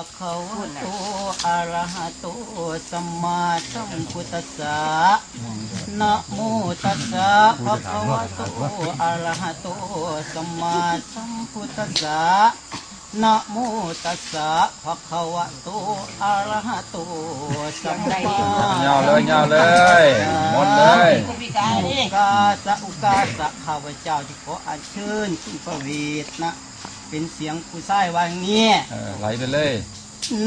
ะคะวะโตอะระหะโตสัมมาสัมพุทธัสสะนะโมตัสสะภะคะวะโตอะระหะโตสัมมาสัมพุทธัสสะนะโมตัสสะภะคะวะโตอะระหะโตสัมมาเงาเลยเงาเลยหมดเลยอุกาสะอุกาสะข้าพเจ้าที่ขออัญเชิญขึ้นพระเวทนะ เป็นเสียงผู้ชายวาอย่างนี้เออไหลไปเลย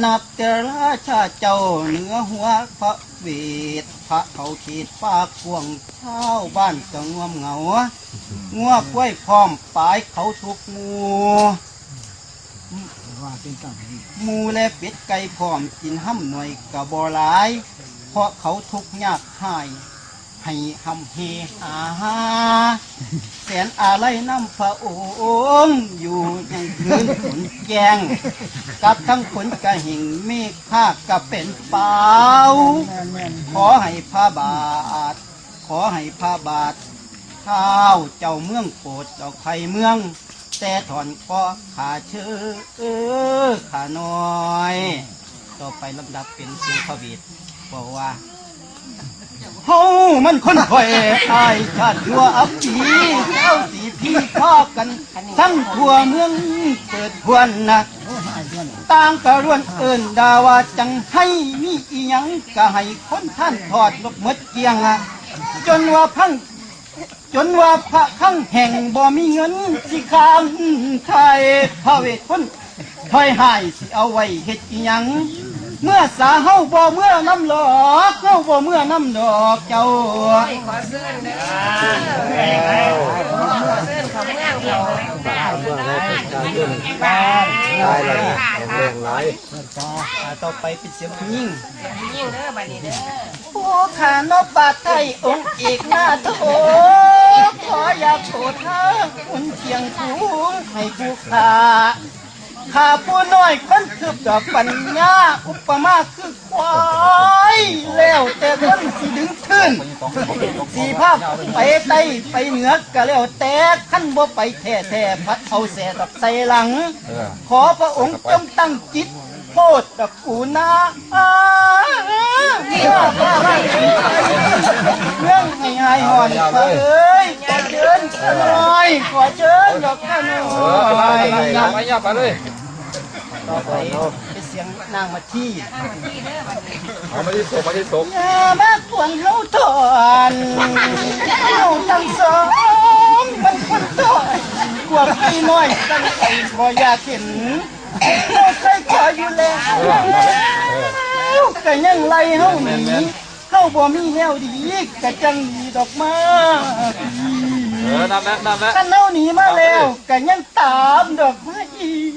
นับแต่ราชาเจ้าเหนือหัวพระเวทพระเขาเขตปากกวางเช้าวบ้านก็งวมเหงางัวกล้วยพร้อมปลายเขาทุกหมูหมูและเป็ดไก่พร้อมกินห้ำหน่อยกะบ่หลาย เพราะเขาทุกข์ยากหาย ให้หำเฮหาหาแสนอะไรน้ำพระองค์อยู่ยังคืนฝนแกง กับทั้งฝนกระหิ่งเมฆภาคกะเป็นเปล่าขอให้พระบาท ขอให้พระบาท ข้าวเจ้าเมืองโปรดเจ้าไข่เมือง แต่ถอนก็ขาเชื่อเออขาน้อย ต่อไปลำดับเป็นเสียงพระบิดบอกว่า เฮามันคนคอยอายชาติทั่วอับปีเจ้าสีพี่พ่อกันทั้งทั่วเมืองเปิดพวนนะต่างกระรวนเอินดาวาจังให้มีอีหยังก็ให้คนท่านทอดลบหมดเกียงอะจนว่าพังจนว่าพระข้างแห่งบ่มีเงินสิคางไทยพระเวทคนถอยหายสิเอาไว้เฮ็ดอีหยัง เมื่อสาเฮาบ่เมื่อน้ำหลอกเฮาบ่เมื่อน้ำดอกเจ้าขอเสื้อเด้อขอเสื้อของเมืองเขาจ้าเมืองให้เป็นการเดินบ้านได้เลยแรงไรอ่าต่อไปเป็นเสียงผู้หญิงยิ่งเด้อบัดนี้เด้อโอ้ขานบบาทไทยองค์เอกหน้าโถขออย่าโปรดทางคุณเชียงสูงให้ผู้ขา ข้าผู้น้อยคนคืบดอกปัญญาอุปมาคือควายแล้วแต่คนสิดึงขึ้นสีภาพไปไตไปเหนือก็แล้วแต่ขั้นบ่ไปแท้แท้พัดเอาแสดอกใส่หลัง ขอพระองค์จงตั้งจิตโพดตะกูนาเรื่องให้หายหอนเอ้ยขอเชิญหน่อยขอเชิญดอกข้าหน่เอออไปยไปยับไปยับไปเลย ต่อไปเป็นเสียงนางมาที่เอามาที่ศพมาที่ศพอย่ามากวนเฮาถอนเฮาทั้งสองมันคนถอนกว่าพี่น้อยตั้งใจบ่อยากเห็นเราเคยขออยู่แล้วก็ยังไล่เฮาหนีเฮาบ่มีแนวดีก็จังดีดอกมา เออนั่นแหละนั่นแหละคันเฮาหนีมาแล้วก็ยังตามดอกมาอีก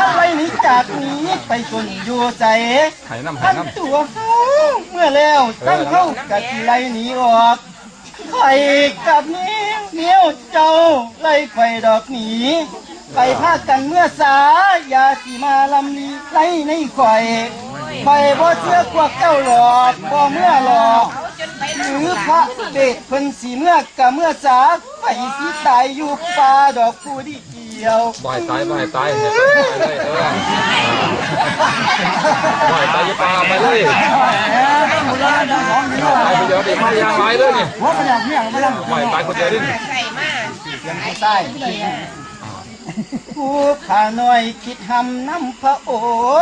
อะไรหนีจากนี้ไปจนอยู่ใจไห้น้ำไห้ท่านน้ำตัวเขาเมื่อแล้วตั้งเขากับที่ไล่หนีออกไข่กับนี้เหนียวเจ้าไล่ไข่ดอกหนีไปพากันเมื่อสา อย่าสีมาลำนี้ไล่ในไข่ไปบ่เชื่อพวกเจ้าหลอกบ่เมื่อหลอก หรือพระเบศเพิ่นสีเมื่อกับเมื่อสาไปสีตายอยู่ป่าดอกผู้ที่เกี่ยวบ่ายตายบ่ายตายเนี่ยไปเลยเออบ่ายตายจะปลาไปเลยไปเดี๋ยวดิไม่ยางไรเลยนี่บ่ายตายคนเดียวดิใส่มายังไม่ใต้ ผู้ข้าน้อยคิดหำน้ำพระอ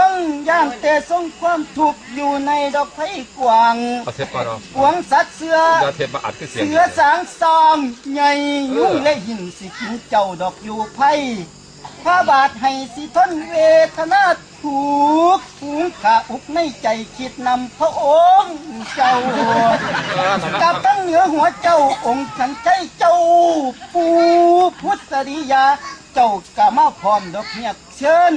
งค์ย่างแต่ทรงความทุกข์อยู่ในดอกไผ่กวางเอาเทปก่อนเอากวงสัตว์เสือเดี๋ยวเทปมาอัดคือเสียงเสือสางซองใหญ่ยุ่งและหินสิกินเจ้าดอกอยู่ไผ่พระบาทให้สิทนเวทนาถูกข์ฝูงขาอุกในใจคิดนำพระองค์เจ้าเออนั่นกันะบตั้งเหนือหัวเจ้าองค์ฉันใจเจ้าปูพุทธริยา เจ้ากะมาพร้อมดอกเหียบเชิญ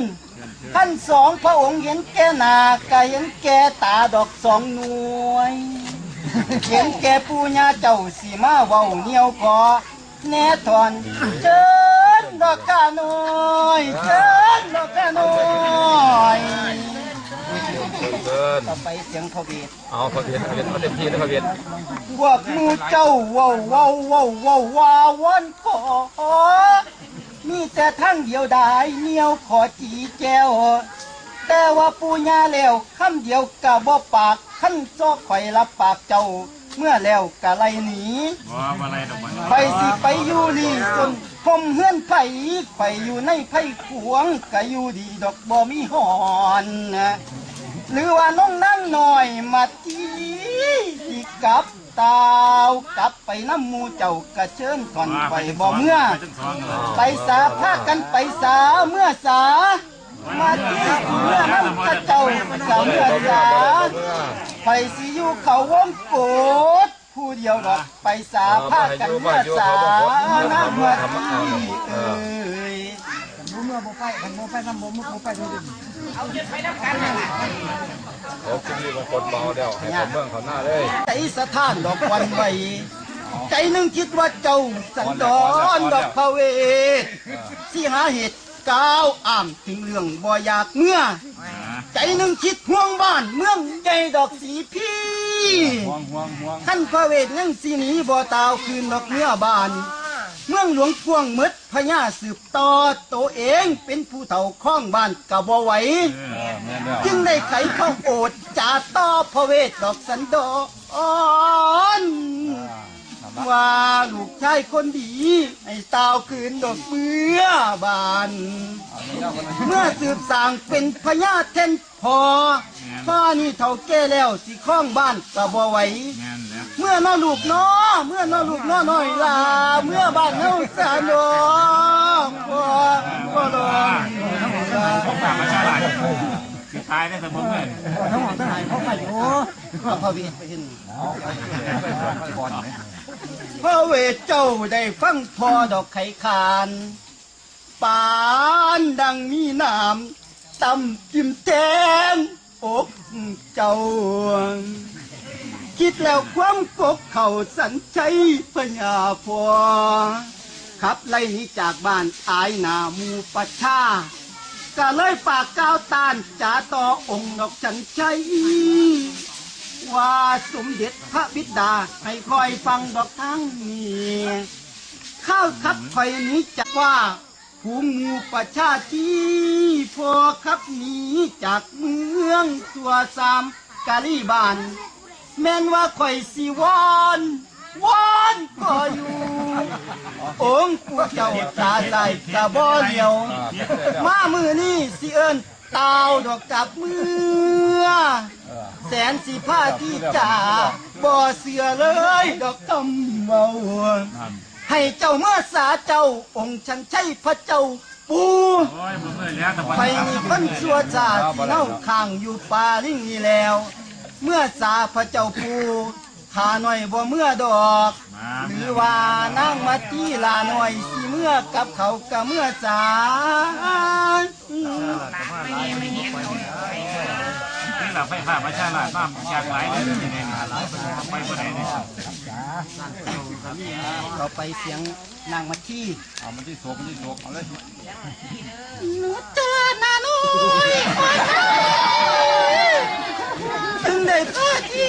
ท่านสองพระองค์เห็นแก่หนากะเห็นแก่ตาดอกสองหน่วย เห็นแก่ปูญาเจ้าสีมาเว้าเหนียวคอแน่ทอนเชิญดอกกาน้อยเชิญดอกกาน้อยเกินต่อไปเสียงพระเวทเอาพระเวียนพระเวียนมาเต็มที่นะพระเวียนพวกหมูเจ้าว้าวว้าวว้าวว้าวว้าวันขอ มีแต่ทั้งเดียวดายเหนียวขอจีแจวแต่ว่าปูญาแล้วคำเดียวกะบ่ปากขั้นซอกข่อยรับปากเจ้า เมื่อแล้วกะไลหนีบ่อะไรดอกมันไปสิไปอยู่ลีจนคมเฮือนไผไข่อยู่ในไผขวงกะอยู่ดีดอกบ่มีหอนนะหรือว่าน้องนั่งหน่อยมาจีสิกลั บตาวกลับไปน้ำหมูเจ้ากะเชิญก่อนไปบ่เมื่อจังสองเลยไปสาพากันไปสาเมื่อสา มาที่เมื่อน้ำกระเจ้าสาเมื่อสาไปสิอยู่เขาวงโกดผู้เดียวดอกไปสาพากันเมื่อสาน้ำเมื่อที่เอ้ยผมเมื่อบ่ไปผมบ่ไปนำผมบ่ไปด้ วยเขาขึ้นนี่บางคนเมาแล้วให้เขาเมืองเขาหน้าเลย ใจสะท้านดอกวันใบใจหนึงคิดว่าเจ้าสันดอนดอกพระเวทที่หาเหตุก้าวอ่างถึงเรื่องบ่อยากเมื่อ ใจหนึ่งคิดห่วงบ้านเมืองใหญ่ดอกสีพี่ห่วงห่วงห่วง ขั้นพระเวทยังสีหนีบ่ตาวคืนดอกเมื่อบ้าน เมืองหลวงพวงมดพญาสืบต่อตัวเองเป็นผู้เฒ่าข้องบ้านกะบ่ไหวแม่นแล้วจึงได้ไขเข้าโอดจ่าต่อพระเวทดอกสันดอนว่าลูกชายคนดีให้ตาวคืนดอกเมื่อบาน เมื่อสืบสางเป็นพญาเทนพอพ่อนี่เท่าแก่แล้วสิข้องบ้านกะบ่ไหวงานแล้ว เมื่อน้อลูกน้อเมื่อน้อลูกน้อน้อยลาเมื่อบ้านเฮาสาดอกบ่บ่ลงพวกต่างประชาชนสิตายได้สมบูรณ์เลยทั้งหมดทั้งหลายเขาไปอยู่เอพระเวทไปเห็นพระเวทเจ้าได้ฟังพอดอกไข่คานปานดังมีน้ำตำจิ้มแทนอกเจ้า คิดแล้วความกบเข่าสันชัยพญาพอขับไล่นี้จากบ้านอายหนามูปชาก็เลยปากก้าวตานจ่าต่อองค์ดอกฉันชัยว่าสมเด็จพระบิดาให้คอยฟังดอกทั้งนี้ข้าวคับคอยนี้จะว่าผูงหมูประชาชีพอขับหนีจากเมืองตัวสามกาลีบาน แม่นว่าข่อยสิวอนวอนก็อยู่องค์ปู่เจ้าตาใสกะบ่เหลียว มามือนี่สิเอิ้นตาวดอกจับมือ แสนสีผ้าที่จ่าบ่เสือเลยดอกตำเมาให้เจ้าเมื่อสาเจ้าองค์ฉันใช่พระเจ้าปูโอ้ยผมเมื่อแล้วแต่วันไปนี่เพิ่นชัวจ่าที่เน่าข้างอยู่ป่าลิงนี่แล้ว เมื่อสาพระเจ้าปูขาหน่อยบ่เมื่อดอกมาหรือว่านางมาที่ลาหน่อยสิเมื่อกับเขากับเมื่อสาที่เราไปผ่าประชาชนมาจากหลายเลยนี่ไปคนไหนเนี่ยเราไปเสียงนางมาที่เอามันที่โศกมันที่โศกเอาเลยหนูเจอนานุยถึงได้พาที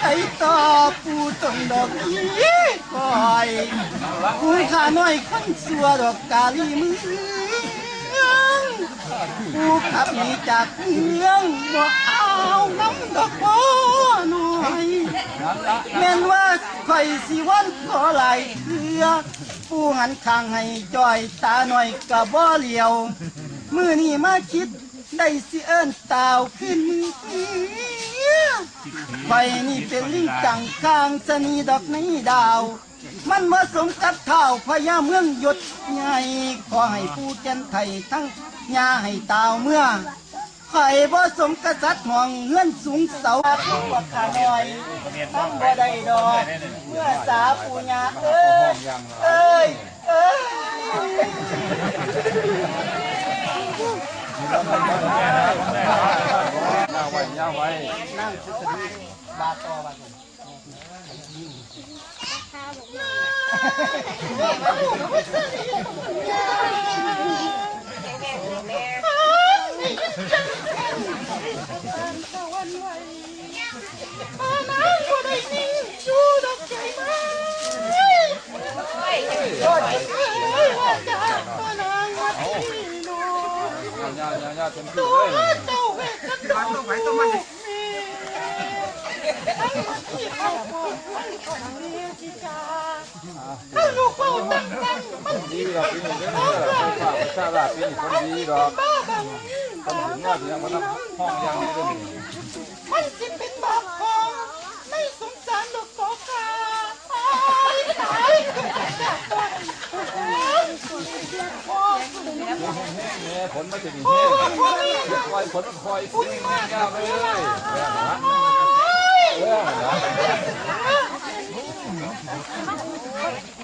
ไอ้ ต่อปูตรงดอกนี้คอยกูขาน้อยคนสัวดอกกาลีมืองกูขับหนีจากเมืองบ่เอาน้ำดอกพ่อหน่อยแม่นว่าข่อยสิวันขอไหลเถือผู้หันข้างให้จอยตาหน่อยกะบ่เหลียว มือนี่มาคิดได้สิเอิ้นตาวขึ้นมือ ข่อยนี่เป็นลิงจังข้างสนีดอกนี้ดาว มันเมาสมกับเท่าพญาเมืองหยดใหญ่ขอให้ผู้เจนไทยทั้งยาให้ตาวเมื่อไข่บ่สมกษัตริย์มองเงื่อนสูงเสาทุกว่าขาน้อยทั้งบ่ได้ดอกเมื่อสาปูญาเอ้ยเอ้ยเอ้ย ยาไว้ยาไว้นั่งสุดดีบาตอบาตมาน้ำบ่ได้นิ่งชูดอกใจมาโอ้ยเอ้ยว่าจ้ามาน้ ญาติเป็นตัผู้วเลยเจ้าเวทกันตัวต้องไปต้องมันถ้าลูกเบาตั้งตั้งมันดีดอกปีนี้เด้อผู้ฝากประชาราชปีนี้คนดีดอกบ้าบังคนถึงว่าเพียงมาทำห้องยังนี้ด้วยนี่มันสิเป็นบาปของไม่สงสารดอกตอกาตายตายแม่ ผลมาถึงนี่คอยผลคอยสิ่งยาวไปเลย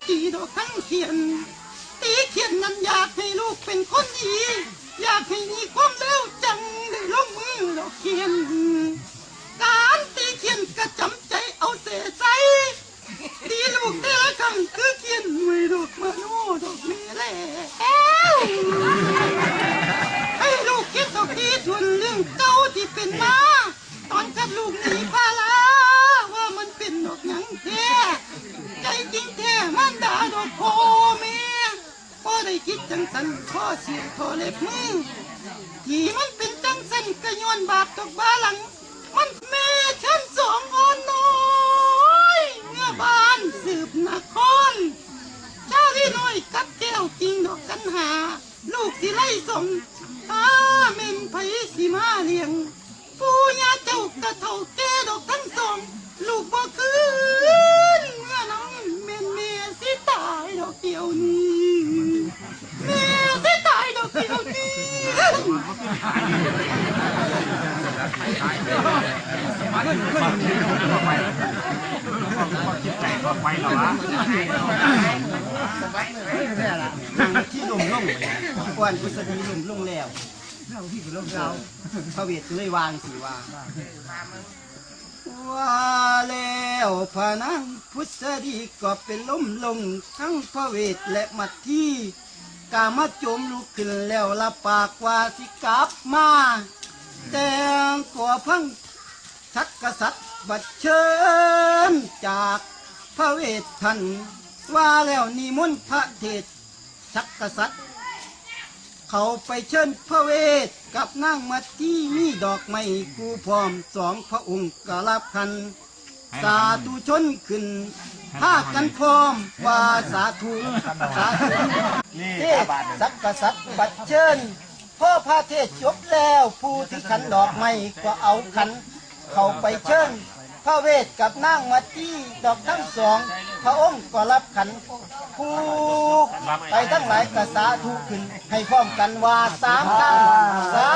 ตีดอกทั้งเขียน ตีเขียนนั้นอยากให้ลูกเป็นคนดี อยากให้มีความเร็วจังได้ลงมือดอกเขียน การตีเขียนก็จำใจเอาเสียใจตีลูกแต่ละคำคือเขียนไว้ดอกมาโน่ดอกเม แล้ให้ลูกคิดดอกดีทวนเรื่องเก่าที่เป็นมา ตอนกับลูกหนีพาลาว่ามันเป็นดอกหยังแท้ใจจริงแท้มันด่าดอกโคเมียพอได้คิดจังสันพ่อเสียพอเล็บมือที่มันเป็นจังสันกระย้อนบาปตกบาหลัง มันแม่ฉันสองอ่อนน้อยเมื่อบานสืบนครชาลีน้อย กับแก้วจริงดอกกันหา ลูกสิไล่สมอาเมนไผสิมาเลี้ยงปูยาเจ้ากระเท่าแก่ดอกทั้งสองลูกบ่คืนเมื่อน้องเมนเมียสิตายดอกเดียวนี้เมียสิตายดอกเดียวนี้ใจก็ไปแล้ววะนั่งที่ลุ่มลุ่มอ้วนกุศดีลุ่มลุ่มแล้วพระเวทเลยวางสีวาว่าแล้วพระนังพุทธดีก็เป็นล้มลงทั้งพระเวทและมัดที่กามาจมลุกขึ้นแล้วละปากว่าสิกลับมาแต่งตัวพังชักกษัตริย์บัดเชิญจากพระเวทท่าน ว่าแล้วนิมนต์พระเทศชักกษัตริย์ เขาไปเชิญพระเวทกับนางมัดที่มีดอกไม้กูพร้อมสองพระองค์กรับคัน สาธุชนขึ้นพากันพร้อมว่าสาธุสาธุเทศสักกษัตริย์บัดเชิญพ่อพระเทศจบแล้วผู้ที่ขันดอกไม้ก็เอาขัน เขาไปเชิญ พระเวทกับนางมาที่ดอกทั้งสอง พระองค์ก็รับขันคู่ไปทั้งหลายกษาทูขึ้น ให้พร้อมกันว่าสามตั้งสา